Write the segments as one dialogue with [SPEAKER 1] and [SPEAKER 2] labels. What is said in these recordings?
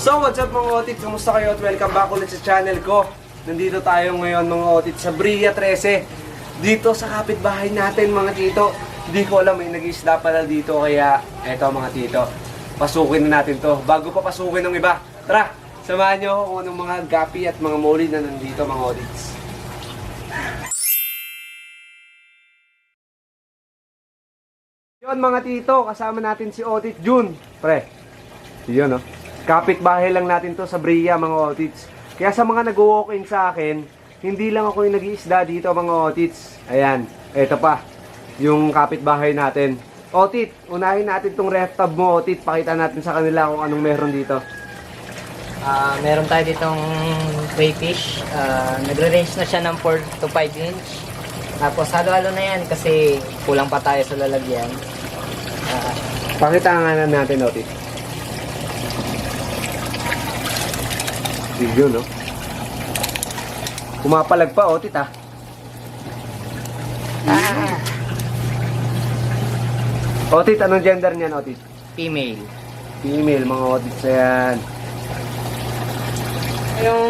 [SPEAKER 1] So, what's up mga otit? Kamusta kayo at welcome back ulit sa channel ko. Nandito tayo ngayon mga otit sa Bria 13. Dito sa kapitbahay natin mga tito. Hindi ko alam may nag-isda pala dito kaya eto mga tito. Pasukin na natin to. Bago pa pasukin ng iba. Tara, samahan nyo ako kung mga gapi at mga moli na nandito mga odits. Yun mga tito, kasama natin si Otit Jun. Pre, yun no. Kapit-bahay lang natin to sa Bria mga Otits. Kaya sa mga nag-walk-in sa akin, hindi lang ako yung nag-iisda dito mga Otits. Ayan, eto pa, yung kapit-bahay natin. Otit, unahin natin tong ref tab mo, Otit. Pakita natin sa kanila kung anong meron dito.
[SPEAKER 2] Ah, meron tayo ditong crayfish. Ah, nagre-range na siya ng 4 to 5 inch. Tapos halo-halo na yan kasi kulang pa tayo sa lalagyan. Ah,
[SPEAKER 1] Pakita nga na natin, Otit. Yun, no? Pumapalag pa, Otit, ah.
[SPEAKER 2] ah,
[SPEAKER 1] Otit, anong gender niyan, Otit?
[SPEAKER 2] female.
[SPEAKER 1] Female, mga Otit sa yan.
[SPEAKER 2] Yung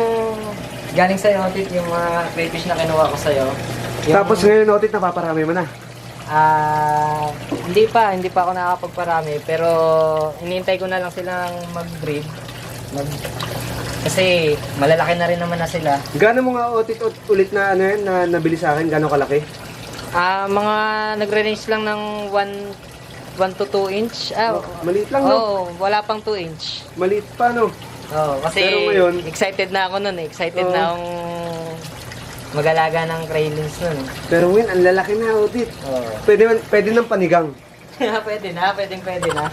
[SPEAKER 2] galing sa'yo, Otit, yung mga crayfish na kinuha ko sa'yo. Yung,
[SPEAKER 1] Tapos ngayon, Otit, napaparami mo na.
[SPEAKER 2] Ah, hindi pa, hindi pa ako nakakapagparami. Pero inintay ko na lang silang mag-breed. Mag kasi malalaki na rin naman na sila.
[SPEAKER 1] Gano'n mo nga, Otit, ulit na ano yan, na nabili sa akin? Gano'ng kalaki?
[SPEAKER 2] Ah, mga nagre-range lang ng 1 1 to 2 inch. Ah,
[SPEAKER 1] Oh, maliit lang, no?
[SPEAKER 2] Oo, wala pang 2 inch.
[SPEAKER 1] Maliit pa, no?
[SPEAKER 2] Oo, kasi
[SPEAKER 1] Pero ngayon-
[SPEAKER 2] excited na ako nun eh. Excited
[SPEAKER 1] Oo.
[SPEAKER 2] na akong mag-alaga ng Kraylins nun. eh.
[SPEAKER 1] Pero ngayon, ang lalaki na, Otit.
[SPEAKER 2] Oo.
[SPEAKER 1] Pwede, man- pwede ng panigang.
[SPEAKER 2] pwede na, pwede pwede na.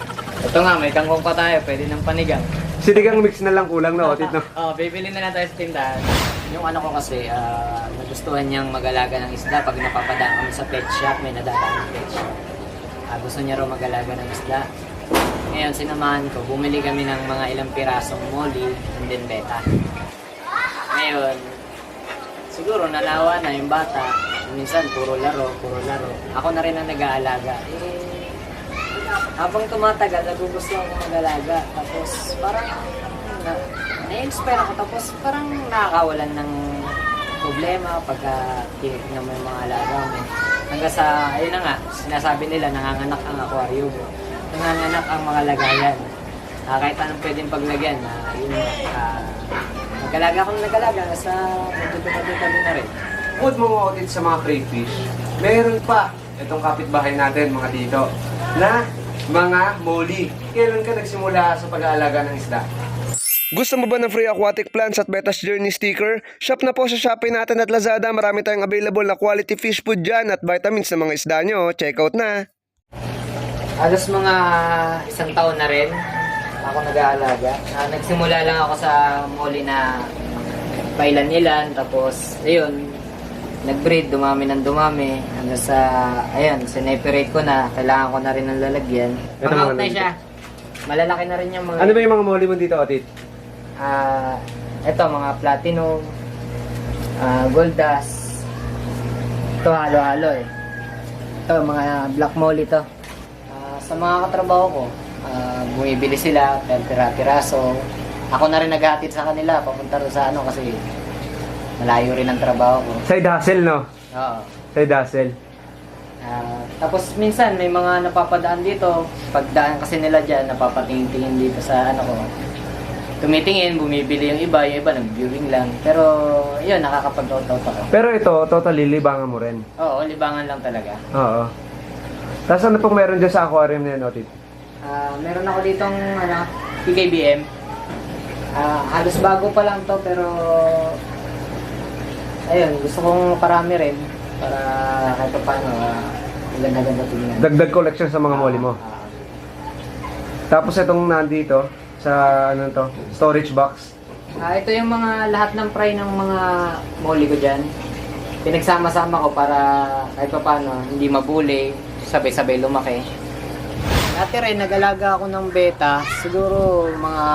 [SPEAKER 2] Ito nga, may kangkong pa tayo. Pwede ng panigang.
[SPEAKER 1] Sinigang mix na lang kulang na, Otit, no?
[SPEAKER 2] Oo, bibili na lang tayo sa tindahan. Yung ano ko kasi, ah, nagustuhan niyang mag-alaga ng isda pag napapadaan kami sa pet shop, may nadadaan ng pet shop. Ah, gusto niya raw mag-alaga ng isda. Ngayon, sinamahan ko, bumili kami ng mga ilang pirasong molly and then beta. Ngayon, siguro nalawa na yung bata. Minsan, puro laro, puro laro. Ako na rin ang nag-aalaga. Eh, habang tumatagal, nagugustuhan ko mag-alaga. Tapos, parang na, na-inspire ako. Tapos, parang nakakawalan ng problema pagka tinitignan mo yung mga alaga mo. Hanggang sa, ayun na nga, sinasabi nila, nanganganak ang aquarium. Nanganganak ang mga lagayan. Ah, kahit anong pwedeng paglagyan, na yun nga, ah, nag-alaga ako ng nag-alaga, sa medyo tabi na rin.
[SPEAKER 1] Bukod mga Otit sa mga crayfish, meron pa itong kapitbahay natin, mga dito, na mga molly. Kailan ka nagsimula sa pag-aalaga ng isda? Gusto mo ba ng free aquatic plants at Betas Journey sticker? Shop na po sa Shopee natin at Lazada. Marami tayong available na quality fish food dyan at vitamins ng mga isda nyo. Check out na!
[SPEAKER 2] Halos mga isang taon na rin ako nag-aalaga. Ah, nagsimula lang ako sa muli na pailan-ilan. Tapos, ayun, nag-breed, dumami ng dumami. Hanggang sa, ayun, sineperate ko na. Kailangan ko na rin ng lalagyan.
[SPEAKER 1] Ito
[SPEAKER 2] Mga na siya. Malalaki na rin yung mga...
[SPEAKER 1] Ano ba yung mga molly mo dito, Otit?
[SPEAKER 2] Ah, eto mga platinum, ah, gold dust. Ito halo-halo eh. Ito mga black molly to. Ah, sa mga katrabaho ko, ah, bumibili sila per pira-piraso. Ako na rin naghatid sa kanila papunta rin sa ano kasi malayo rin ang trabaho ko.
[SPEAKER 1] Side hustle, no?
[SPEAKER 2] Oo.
[SPEAKER 1] Side hustle.
[SPEAKER 2] Ah, tapos minsan may mga napapadaan dito. Pagdaan kasi nila dyan, napapatingin-tingin dito sa ano ko. Tumitingin, bumibili yung iba, yung iba nag-viewing lang. Pero yun, nakakapag-out-out ako.
[SPEAKER 1] Pero ito, totally libangan mo rin.
[SPEAKER 2] Oo, libangan lang talaga.
[SPEAKER 1] Oo. Tapos ano pong meron dyan sa aquarium na yan, Otit?
[SPEAKER 2] Ah, meron ako ditong ano, PKBM. Ah, halos bago pa lang to pero ayun, gusto kong parami rin para kahit pa paano uh, ganda-ganda tingnan.
[SPEAKER 1] Dagdag collection sa mga molly mo.
[SPEAKER 2] Ah,
[SPEAKER 1] Tapos itong nandito, sa ano to, storage box.
[SPEAKER 2] Ah, ito yung mga lahat ng fry ng mga molly ko dyan. Pinagsama-sama ko para kahit pa paano, hindi mabuli, sabay-sabay lumaki. Dati rin, nag-alaga ako ng beta, siguro mga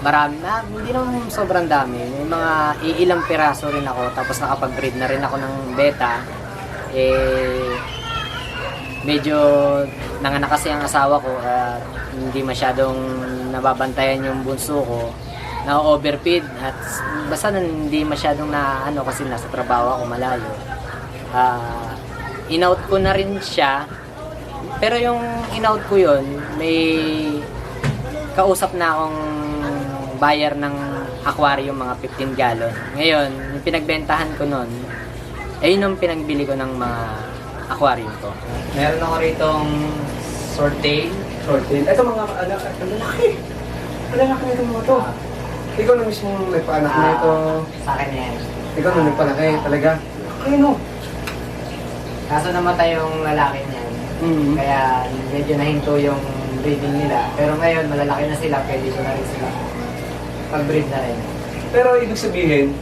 [SPEAKER 2] marami na, hindi naman sobrang dami. May mga iilang piraso rin ako, tapos nakapag-breed na rin ako ng beta. Eh, medyo nanganak kasi ang asawa ko at hindi masyadong nababantayan yung bunso ko na overfeed at basta hindi masyadong na ano kasi nasa trabaho ako malayo Ah, in-out ko na rin siya pero yung in-out ko yun may kausap na akong buyer ng aquarium mga 15 gallon ngayon yung pinagbentahan ko nun ayun ang pinagbili ko ng mga aquarium ko meron ako ritong swordtail
[SPEAKER 1] Shortin. Ito mga anak, ang lalaki. Ang lalaki nito mga to. Ikaw na mismo nagpaanak na ito.
[SPEAKER 2] sa akin yan
[SPEAKER 1] Ikaw na nagpalaki talaga. Ay no.
[SPEAKER 2] Kaso namatay yung lalaki niyan.
[SPEAKER 1] Mm.
[SPEAKER 2] Kaya medyo nahinto yung breeding nila. Pero ngayon, malalaki na sila. Pwede ko na rin sila pag-breed na rin.
[SPEAKER 1] Pero ibig sabihin,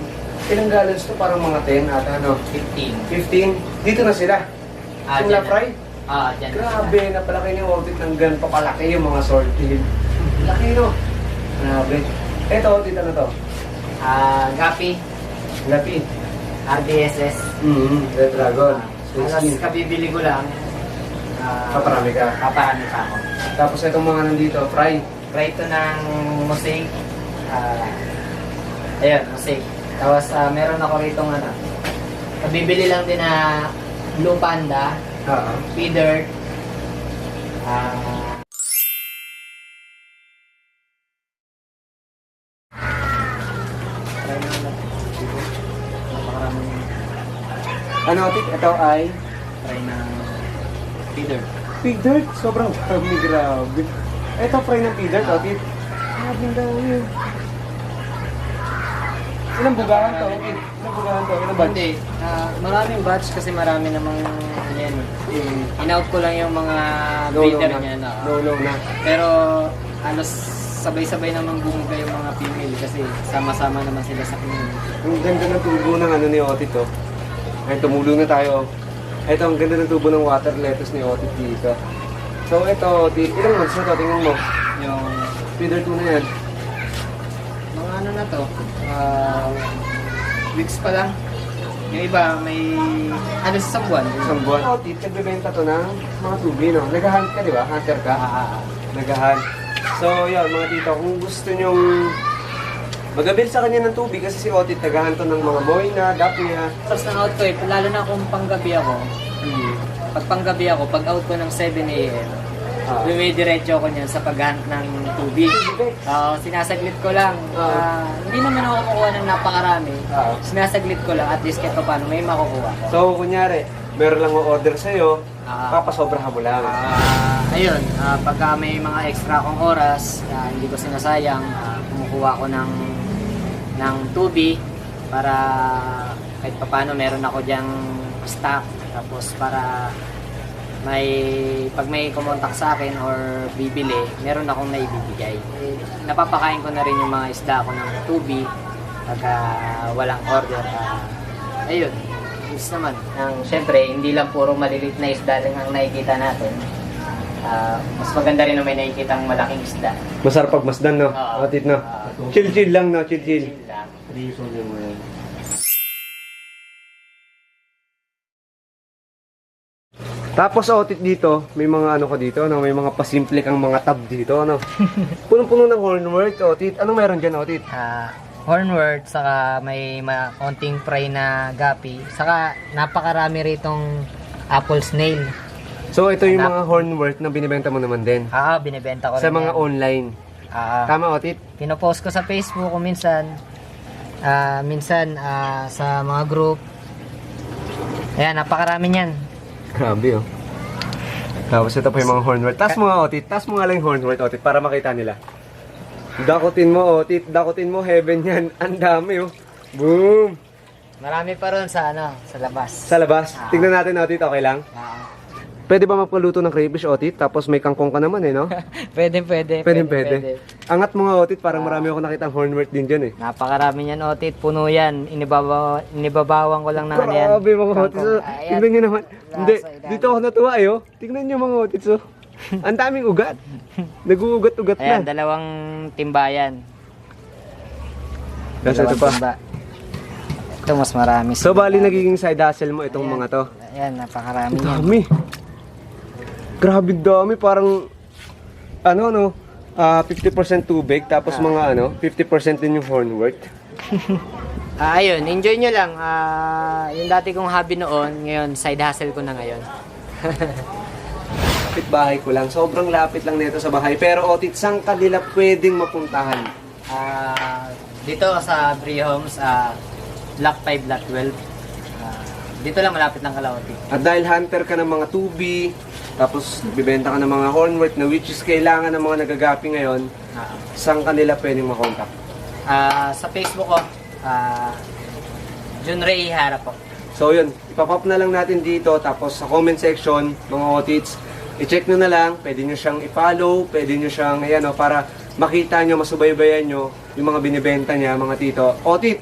[SPEAKER 1] ilang gallons to? Parang mga 10 ata, ano?
[SPEAKER 2] 15.
[SPEAKER 1] 15. Dito na sila.
[SPEAKER 2] Ah,
[SPEAKER 1] Yung
[SPEAKER 2] dyan
[SPEAKER 1] fry?
[SPEAKER 2] na. Ah, dyan na
[SPEAKER 1] Grabe, napalaki niyo orbit ng ganito kalaki yung mga swordtail. Laki no? Grabe. Ito, dito na to.
[SPEAKER 2] Ah, Gapi,
[SPEAKER 1] Lapi.
[SPEAKER 2] RDSS.
[SPEAKER 1] Mm-hmm. Red Dragon.
[SPEAKER 2] Ah,
[SPEAKER 1] Sweet
[SPEAKER 2] Alas
[SPEAKER 1] skin.
[SPEAKER 2] kabibili ko lang. Ah,
[SPEAKER 1] Paparami ka.
[SPEAKER 2] Paparami pa ako.
[SPEAKER 1] Tapos itong mga nandito, fry.
[SPEAKER 2] Try ito ng mosaic. Ah, ayun, mosaic. Tapos ah, meron ako rito ano. Kabibili lang din na blue panda,
[SPEAKER 1] Oo.
[SPEAKER 2] feeder. Ah. Napakaraming
[SPEAKER 1] Ano, Tit? Ito ay
[SPEAKER 2] try na feeder.
[SPEAKER 1] pig dirt. Sobrang dami, grabe. Ito, fry ng pig dirt, oh, Tit. Dami. Ilang bugahan to? Ilang bugahan to? Ilang batch?
[SPEAKER 2] Hindi. Ah, maraming batch kasi marami namang yan. In-out ko lang yung mga breeder niya na.
[SPEAKER 1] Lolo na.
[SPEAKER 2] Pero halos sabay-sabay naman bumuga yung mga female kasi sama-sama naman sila sa community.
[SPEAKER 1] Ang ganda ng tubo ng ano ni Otit, oh. Ay, tumulong na tayo. Ito, ang ganda ng tubo ng water lettuce ni Otit dito. So, ito, Otit, ilang months na to? Tingnan mo.
[SPEAKER 2] Yung
[SPEAKER 1] Feeder 2 na yan.
[SPEAKER 2] To, ah, weeks pa lang. Yung iba may halos sa buwan.
[SPEAKER 1] Isang buwan. Otit, nagbebenta to ng mga tubi, no? Nag-hunt ka, di ba? Hunter ka?
[SPEAKER 2] Ah,
[SPEAKER 1] Nag-hunt. So, yun, mga tito, kung gusto nyong magabil sa kanya ng tubig kasi si Otit naghahunt to ng mga moyna, dapia.
[SPEAKER 2] Tapos ng out ko eh, lalo na kung panggabi ako,
[SPEAKER 1] Hmm.
[SPEAKER 2] pag panggabi ako, pag out ko ng 7 a.m.,
[SPEAKER 1] Ah.
[SPEAKER 2] Dumidiretso ako niyan sa paghunt ng tubig. Oo, sinasaglit ko lang.
[SPEAKER 1] Ah,
[SPEAKER 2] hindi naman ako kukuha ng napakarami.
[SPEAKER 1] Ah.
[SPEAKER 2] Sinasaglit ko lang, at least kahit pa paano may makukuha ko.
[SPEAKER 1] So, kunyari, meron lang order sa'yo,
[SPEAKER 2] Ah.
[SPEAKER 1] papasobra mo lang.
[SPEAKER 2] Ah, ayun, ah, pagka may mga extra akong oras, na hindi ko sinasayang, ah, kumukuha ko ng ng tubi para kahit paano meron ako diyang stock tapos para may pag may kumontak sa akin or bibili, meron akong naibibigay. Napapakain ko na rin yung mga isda ko ng tubi pagka walang order. Ah, ayun, ayos naman. Ang, syempre, hindi lang puro maliliit na isda lang ang nakikita natin. Ah, mas maganda rin na may nakikita ang malaking isda.
[SPEAKER 1] Masarap pagmasdan, no?
[SPEAKER 2] Oo.
[SPEAKER 1] Otit, no?
[SPEAKER 2] Ah.
[SPEAKER 1] Chill-chill lang, no? Chill-chill.
[SPEAKER 2] Chill lang.
[SPEAKER 1] Tapos otit dito, may mga ano ko dito, no? may mga pasimple kang mga tab dito, no? Punong-puno ng hornwork, otit. Anong meron dyan, otit?
[SPEAKER 2] Ah, hornwort, saka may ma- konting fry na gapi. Saka napakarami ritong apple snail.
[SPEAKER 1] So ito yung mga hornwork na binibenta mo naman din.
[SPEAKER 2] Ah, binibenta ko
[SPEAKER 1] Sa
[SPEAKER 2] rin
[SPEAKER 1] mga
[SPEAKER 2] yan.
[SPEAKER 1] online.
[SPEAKER 2] Ah,
[SPEAKER 1] Tama, otit?
[SPEAKER 2] pinopost ko sa Facebook ko minsan. Ah, minsan ah, sa mga group. Ayan, napakarami niyan.
[SPEAKER 1] Grabe, oh. Tapos ito pa yung mga hornwork. Tas mo nga, otit. Tas mo nga lang yung hornwork, otit, para makita nila. Dakutin mo, otit. Dakutin mo, heaven yan. Ang dami, oh. Boom!
[SPEAKER 2] Marami pa ron sa ano, sa labas.
[SPEAKER 1] Sa labas. Tingnan natin, otit. Okay lang?
[SPEAKER 2] Ah,
[SPEAKER 1] Pwede ba magpaluto ng crayfish, otit? Tapos may kangkong ka naman, eh, no?
[SPEAKER 2] pwede, pwede,
[SPEAKER 1] Pwede, pwede. Angat mo nga, otit. Parang marami ako nakita hornwork din dyan, eh.
[SPEAKER 2] Napakarami niyan, Otit. Puno yan. Inibabaw, inibabawan ko lang ng ano yan.
[SPEAKER 1] Grabe, mga otit. So,
[SPEAKER 2] Ayan.
[SPEAKER 1] tingnan nyo naman. Hindi,
[SPEAKER 2] ilalim.
[SPEAKER 1] dito ako natuwa, eh, oh. Tingnan nyo, mga otit, so. Ang daming ugat. Nag-uugat-ugat
[SPEAKER 2] Ayan,
[SPEAKER 1] na.
[SPEAKER 2] dalawang timbayan.
[SPEAKER 1] Tapos ito
[SPEAKER 2] Dalawang
[SPEAKER 1] pa.
[SPEAKER 2] timba. Ito mas marami.
[SPEAKER 1] So, bali nagiging side hustle mo itong mga to.
[SPEAKER 2] Ayan, napakarami
[SPEAKER 1] Ang
[SPEAKER 2] yan.
[SPEAKER 1] dami. Grabe dami, parang ano no, ah 50% tubig tapos mga ano, 50% din yung hornwork.
[SPEAKER 2] Ah, ayun, enjoy nyo lang. Ah, yung dati kong hobby noon, ngayon side hustle ko na ngayon.
[SPEAKER 1] Kapit bahay ko lang, sobrang lapit lang nito sa bahay. Pero otit, saan kanila pwedeng mapuntahan?
[SPEAKER 2] Ah, dito sa Bree Homes, ah, Block 5, Block 12. Ah, dito lang malapit lang Kalaoti.
[SPEAKER 1] At dahil hunter ka ng mga 2B, tapos bibenta ka ng mga hornwork na which is kailangan ng mga nagagapi ngayon,
[SPEAKER 2] Ah,
[SPEAKER 1] saan kanila pwedeng makontak?
[SPEAKER 2] ah, sa Facebook ko, ah, Jun Ray Ihara po.
[SPEAKER 1] So yun, ipapop na lang natin dito tapos sa comment section, mga otits, i-check nyo na lang, pwede nyo siyang i-follow, pwede nyo siyang, ayan o, para makita nyo, masubaybayan nyo yung mga binibenta niya, mga tito. Otit,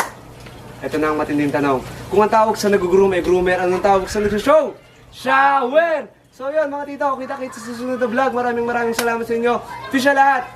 [SPEAKER 1] ito na ang matinding tanong. Kung ang tawag sa nag-groom ay groomer, anong tawag sa nag-show? Shower! So yun mga tito, kita-kita sa susunod na vlog. Maraming maraming salamat sa inyo. Fish lahat!